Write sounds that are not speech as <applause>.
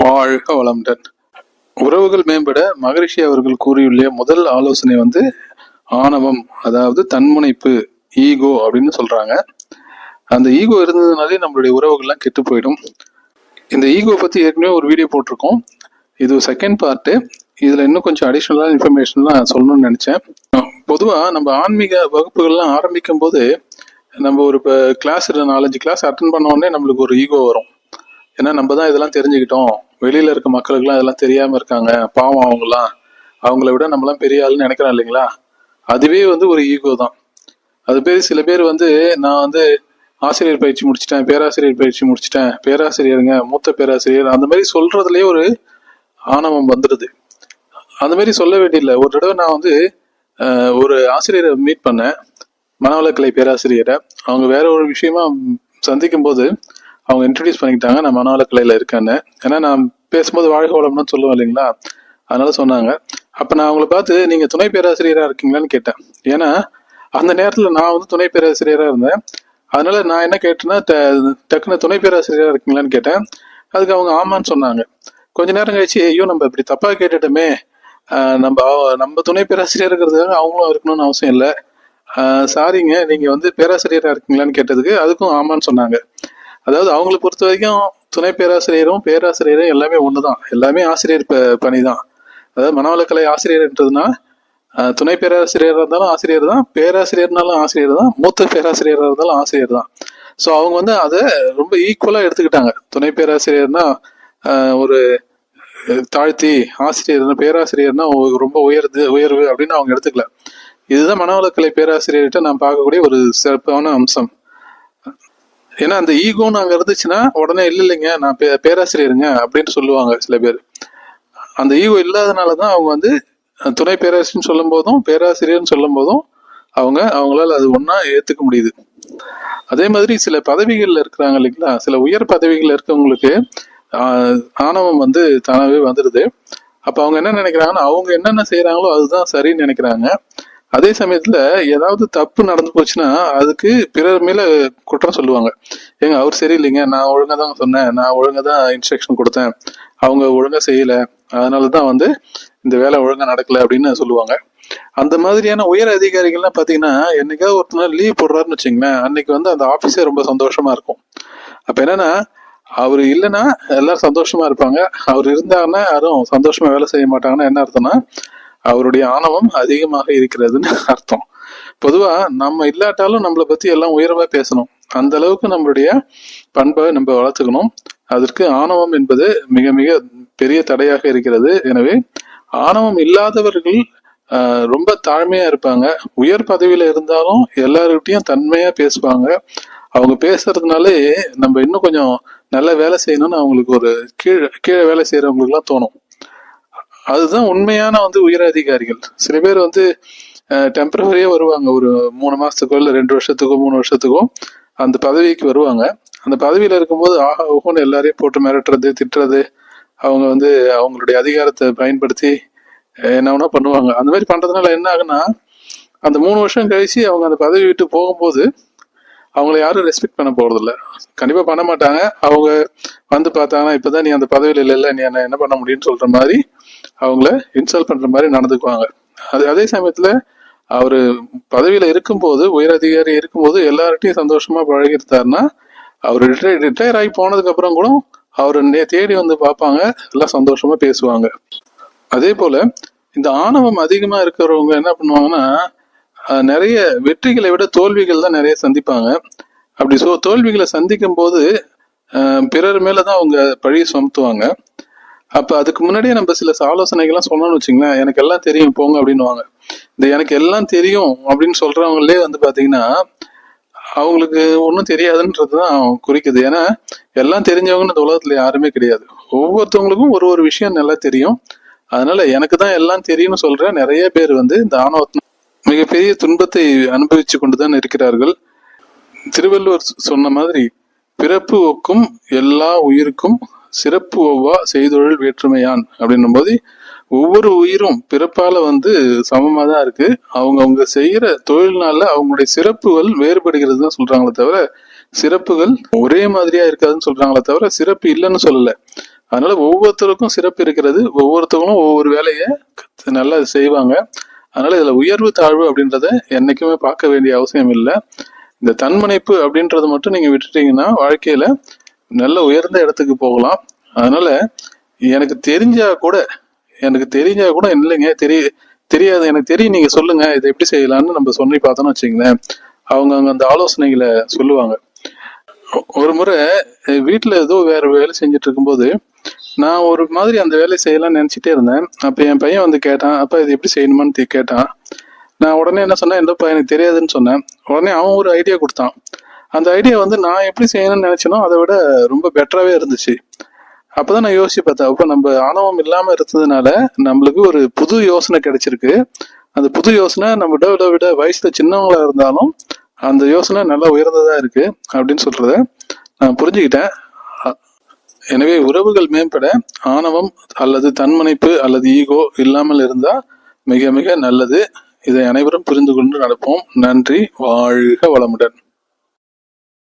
வாழ்க வளமுடன். உறவுகள் மேம்பட மகரிஷி அவர்கள் கூறியுள்ள முதல் ஆலோசனை வந்து ஆணவம் அதாவது தன்முனைப்பு ஈகோ அப்படின்னு சொல்றாங்க. அந்த ஈகோ இருந்ததுனாலே நம்மளுடைய உறவுகள்லாம் கெட்டு போயிடும். இந்த ஈகோ பத்தி ஏற்கனவே ஒரு வீடியோ போட்டிருக்கோம். இது செகண்ட் பார்ட்டு இதுல இன்னும் கொஞ்சம் அடிஷ்னலான இன்ஃபர்மேஷன்லாம் சொல்லணும்னு நினைச்சேன். பொதுவா நம்ம ஆன்மீக வகுப்புகள்லாம் ஆரம்பிக்கும் போது நம்ம ஒரு இப்போ கிளாஸ் நாலஞ்சு கிளாஸ் அட்டன் பண்ண உடனே நம்மளுக்கு ஒரு ஈகோ வரும். ஏன்னா நம்ம தான் இதெல்லாம் தெரிஞ்சுக்கிட்டோம். வெளியில இருக்க மக்களுக்கெல்லாம் இதெல்லாம் தெரியாம இருக்காங்க. பாவம் அவங்கலாம் அவங்கள விட நம்மலாம் பெரிய ஆளுன்னு நினைக்கிறோம் இல்லைங்களா? அதுவே வந்து ஒரு ஈகோ தான். அது பேர் சில பேர் வந்து நான் வந்து ஆசிரியர் பயிற்சி முடிச்சிட்டேன் பேராசிரியர் பயிற்சி முடிச்சிட்டேன் பேராசிரியருங்க மூத்த பேராசிரியர் அந்த மாதிரி சொல்றதுலயே ஒரு ஆணவம் வந்துடுது. அந்த மாதிரி சொல்ல வேண்டியதில்லை. ஒரு தடவை நான் வந்து ஒரு ஆசிரியரை மீட் பண்ணேன். மனவளக்கலை பேராசிரியரை. அவங்க வேற ஒரு விஷயமா சந்திக்கும் போது அவங்க இன்ட்ரடியூஸ் பண்ணிக்கிட்டாங்க. நான் மனவளக்கலையில இருக்கேன்னு. ஏன்னா நான் பேசும்போது வாழ்க வளம்னு சொல்லுவேன் இல்லைங்களா? அதனால சொன்னாங்க. அப்போ நான் அவங்கள பார்த்து நீங்கள் துணை பேராசிரியராக இருக்கீங்களான்னு கேட்டேன். ஏன்னா அந்த நேரத்தில் நான் வந்து துணை பேராசிரியராக இருந்தேன். அதனால நான் என்ன கேட்டேன்னா ட- டக்குன்னு துணை பேராசிரியராக இருக்கீங்களான்னு கேட்டேன். அதுக்கு அவங்க ஆமான்னு சொன்னாங்க. கொஞ்ச நேரம் கழிச்சு ஐயோ நம்ம இப்படி தப்பாக கேட்டுட்டோமே. நம்ம நம்ம துணை பேராசிரியர் இருக்கிறதுக்காக அவங்களும் இருக்கணும்னு அவசியம் இல்லை. சாரிங்க நீங்கள் வந்து பேராசிரியராக இருக்கீங்களான்னு கேட்டதுக்கு அதுக்கும் ஆமான்னு சொன்னாங்க. அதாவது அவங்களை பொறுத்த வரைக்கும் துணை பேராசிரியரும் பேராசிரியரும் எல்லாமே ஒண்ணுதான். எல்லாமே ஆசிரியர் ப- பணிதான். அதாவது மனவளக்கலை ஆசிரியர்ன்றதுனா துணை பேராசிரியராக இருந்தாலும் ஆசிரியர் தான் பேராசிரியர்னாலும் ஆசிரியர் தான் மூத்த பேராசிரியராக இருந்தாலும் ஆசிரியர் தான் ஸோ அவங்க வந்து அதை ரொம்ப ஈக்குவலாக எடுத்துக்கிட்டாங்க. துணை பேராசிரியர்னா ஒரு தாழ்த்தி ஆசிரியர்னா பேராசிரியர்னா ரொம்ப உயர்து உயர்வு அப்படின்னு அவங்க எடுத்துக்கல. இதுதான் மனவளக்கலை பேராசிரியர்கிட்ட நான் பார்க்கக்கூடிய ஒரு சிறப்பான அம்சம். ஏன்னா அந்த ஈகோன்னு அங்கே இருந்துச்சுன்னா உடனே இல்லை இல்லைங்க நான் பே- பேராசிரியருங்க அப்படின்னு சொல்லுவாங்க சில பேர். அந்த ஈகோ இல்லாதனால தான் அவங்க வந்து துணை பேராசிரியர்னு சொல்லும் போதும் பேராசிரியர்னு சொல்லும் போதும் அவங்க அவங்களால அது ஒன்றா ஏற்றுக்க முடியுது. அதே மாதிரி சில பதவிகளில் இருக்கிறாங்க இல்லைங்களா? சில உயர் பதவிகள் இருக்கவங்களுக்கு ஆணவம் வந்து தானாகவே வந்துடுது அப்போ அவங்க என்ன நினைக்கிறாங்கன்னா அவங்க என்னென்ன செய்கிறாங்களோ அதுதான் சரின்னு நினைக்கிறாங்க. அதே சமயத்துல ஏதாவது தப்பு நடந்து போச்சுன்னா அதுக்கு பிறர் மேல குற்றம் சொல்லுவாங்க. ஏங்க அவர் சரியில்லைங்க. நான் ஒழுங்கா தான் சொன்னேன். நான் ஒழுங்கா தான் இன்ஸ்ட்ரக்ஷன் கொடுத்தேன். அவங்க ஒழுங்கா செய்யல. அதனால தான் வந்து இந்த வேலை ஒழுங்கா நடக்கல அப்படின்னு சொல்லுவாங்க. அந்த மாதிரியான உயர் அதிகாரிகள்லாம் பாத்தீங்கன்னா என்னைக்காவது ஒருத்தர் லீவ் போடுறாருன்னு வச்சுங்களேன் அன்னைக்கு வந்து அந்த ஆபீஸே ரொம்ப சந்தோஷமா இருக்கும். அப்ப என்னன்னா அவர் இல்லைன்னா எல்லாரும் சந்தோஷமா இருப்பாங்க. அவர் இருந்தாங்கன்னா யாரும் சந்தோஷமா வேலை செய்ய மாட்டாங்கன்னா என்ன அர்த்தம்னா அவருடைய ஆணவம் அதிகமாக இருக்கிறதுன்னு <laughs> அர்த்தம். பொதுவா நம்ம இல்லாட்டாலும் நம்மளை பத்தி எல்லாம் உயர்வா பேசணும். அந்த அளவுக்கு நம்மளுடைய பண்பை நம்ம வளர்த்துக்கணும். அதற்கு ஆணவம் என்பது மிக மிக பெரிய தடையாக இருக்கிறது. எனவே ஆணவம் இல்லாதவர்கள் ரொம்ப தாழ்மையா இருப்பாங்க. உயர் பதவியில இருந்தாலும் எல்லாருக்கிட்டையும் தன்மையா பேசுவாங்க. அவங்க பேசுறதுனாலே நம்ம இன்னும் கொஞ்சம் நல்ல வேலை செய்யணும்னு அவங்களுக்கு ஒரு கீழே கீழே வேலை செய்யறவங்களுக்குலாம் தோணும். அதுதான் உண்மையான வந்து உயர் அதிகாரிகள் சில பேர் வந்து டெம்பரவரியா வருவாங்க. ஒரு மூணு மாசத்துக்கோ இல்லை ரெண்டு வருஷத்துக்கோ மூணு வருஷத்துக்கோ அந்த பதவிக்கு வருவாங்க. அந்த பதவியில இருக்கும்போது ஆஹா ஓஹோன்னு எல்லாரையும் போட்டு மிரட்டுறது திட்டுறது அவங்க வந்து அவங்களுடைய அதிகாரத்தை பயன்படுத்தி என்ன வேணா பண்ணுவாங்க. அந்த மாதிரி பண்றதுனால என்ன ஆகுன்னா அந்த மூணு வருஷம் கழிச்சு அவங்க அந்த பதவி விட்டு போகும்போது அவங்கள யாரும் ரெஸ்பெக்ட் பண்ண போறதில்ல. கண்டிப்பா பண்ண மாட்டாங்க. அவங்க வந்து பார்த்தாங்கன்னா இப்பதான் நீ அந்த பதவியில இல்லை நீ என்ன என்ன பண்ண முடியும்னு சொல்ற மாதிரி அவங்கள இன்சல்ட் பண்ற மாதிரி நடந்துக்குவாங்க. அது அதே சமயத்துல அவர் பதவியில இருக்கும்போது உயர் அதிகாரி இருக்கும்போது எல்லார்ட்டையும் சந்தோஷமா பழகிருந்தாருன்னா அவர் ரிட்டையர் ரிட்டையர் ஆகி போனதுக்கு அப்புறம் கூட அவர் தேடி வந்து பார்ப்பாங்க எல்லாம் சந்தோஷமா பேசுவாங்க. அதே போல இந்த ஆணவம் அதிகமா இருக்கிறவங்க என்ன பண்ணுவாங்கன்னா நிறைய வெற்றிகளை விட தோல்விகள் தான் நிறைய சந்திப்பாங்க. அப்படி சோ தோல்விகளை சந்திக்கும் போது பிறர் பிறர் மேலதான் அவங்க பழி சுமத்துவாங்க. அப்போ அதுக்கு முன்னாடியே நம்ம சில ஆலோசனைகள்லாம் சொன்னோம்னு வச்சுங்களேன் எனக்கு எல்லாம் தெரியும் போங்க அப்படின்னுவாங்க. இந்த எனக்கு எல்லாம் தெரியும் அப்படின்னு சொல்றவங்களே வந்து பார்த்தீங்கன்னா அவங்களுக்கு ஒன்றும் தெரியாதுன்றது தான் குறிக்குது. ஏன்னா எல்லாம் தெரிஞ்சவங்கன்னு இந்த உலகத்தில் யாருமே கிடையாது. ஒவ்வொருத்தவங்களுக்கும் ஒரு ஒரு விஷயம் நல்லா தெரியும். அதனால எனக்கு தான் எல்லாம் தெரியும்னு சொல்ற நிறைய பேர் வந்து இந்த ஆணவத்தின் மிகப்பெரிய துன்பத்தை அனுபவிச்சு கொண்டுதான் இருக்கிறார்கள். திருவள்ளுவர் சொன்ன மாதிரி பிறப்பு ஒக்கும் எல்லா உயிருக்கும் சிறப்பு ஒவ்வா செய்தொழில் வேற்றுமையான் அப்படின்னும் போது ஒவ்வொரு உயிரும் பிறப்பால வந்து சமமா தான் இருக்கு. அவங்க அவங்க செய்யற தொழில்னால அவங்களுடைய சிறப்புகள் வேறுபடுகிறது தான் சொல்றாங்களே தவிர சிறப்புகள் ஒரே மாதிரியா இருக்காதுன்னு சொல்றாங்களே தவிர சிறப்பு இல்லைன்னு சொல்லல. அதனால ஒவ்வொருத்தருக்கும் சிறப்பு இருக்கிறது ஒவ்வொருத்தவங்களும் ஒவ்வொரு வேலையை நல்லா செய்வாங்க. அதனால இதுல உயர்வு தாழ்வு அப்படின்றத என்னைக்குமே பார்க்க வேண்டிய அவசியம் இல்லை. இந்த தன்மனைப்பு அப்படின்றத மட்டும் நீங்க விட்டுட்டீங்கன்னா வாழ்க்கையில நல்ல உயர்ந்த இடத்துக்கு போகலாம். அதனால எனக்கு தெரிஞ்சா கூட எனக்கு தெரிஞ்சா கூட இல்லைங்க தெரிய தெரியாது. எனக்கு தெரியும் நீங்க சொல்லுங்க இதை எப்படி செய்யலாம்னு நம்ம சொல்லி பார்த்தோம்னு வச்சுங்களேன் அவங்க அங்க அந்த ஆலோசனைகளை சொல்லுவாங்க. ஒரு முறை வீட்டில் ஏதோ வேற வேலை செஞ்சுட்டு இருக்கும்போது நான் ஒரு மாதிரி அந்த வேலையை செய்யலாம்னு நினச்சிட்டே இருந்தேன். அப்போ என் பையன் வந்து கேட்டான் அப்ப இது எப்படி செய்யணுமான்னு கேட்டான். நான் உடனே என்ன சொன்னேன் என்னப்பா எனக்கு தெரியாதுன்னு சொன்னேன். உடனே அவன் ஒரு ஐடியா கொடுத்தான். அந்த ஐடியா வந்து நான் எப்படி செய்யணும்னு நினைச்சனோ அதை விட ரொம்ப பெட்டராகவே இருந்துச்சு. அப்போதான் நான் யோசிச்சு பார்த்தேன். அப்போ நம்ம ஆணவம் இல்லாமல் இருந்ததுனால நம்மளுக்கு ஒரு புது யோசனை கிடைச்சிருக்கு. அந்த புது யோசனை நம்ம விட விட விட வயசுல சின்னவங்களா இருந்தாலும் அந்த யோசனை நல்லா உயர்ந்ததா இருக்கு அப்படின்னு சொல்றத நான் புரிஞ்சுக்கிட்டேன். எனவே உறவுகள் மேம்பட ஆணவம் அல்லது தன்மனைப்பு அல்லது ஈகோ இல்லாமல் இருந்தா மிக மிக நல்லது. இதை அனைவரும் புரிந்து கொண்டு நடப்போம். நன்றி. வாழ்க வளமுடன்.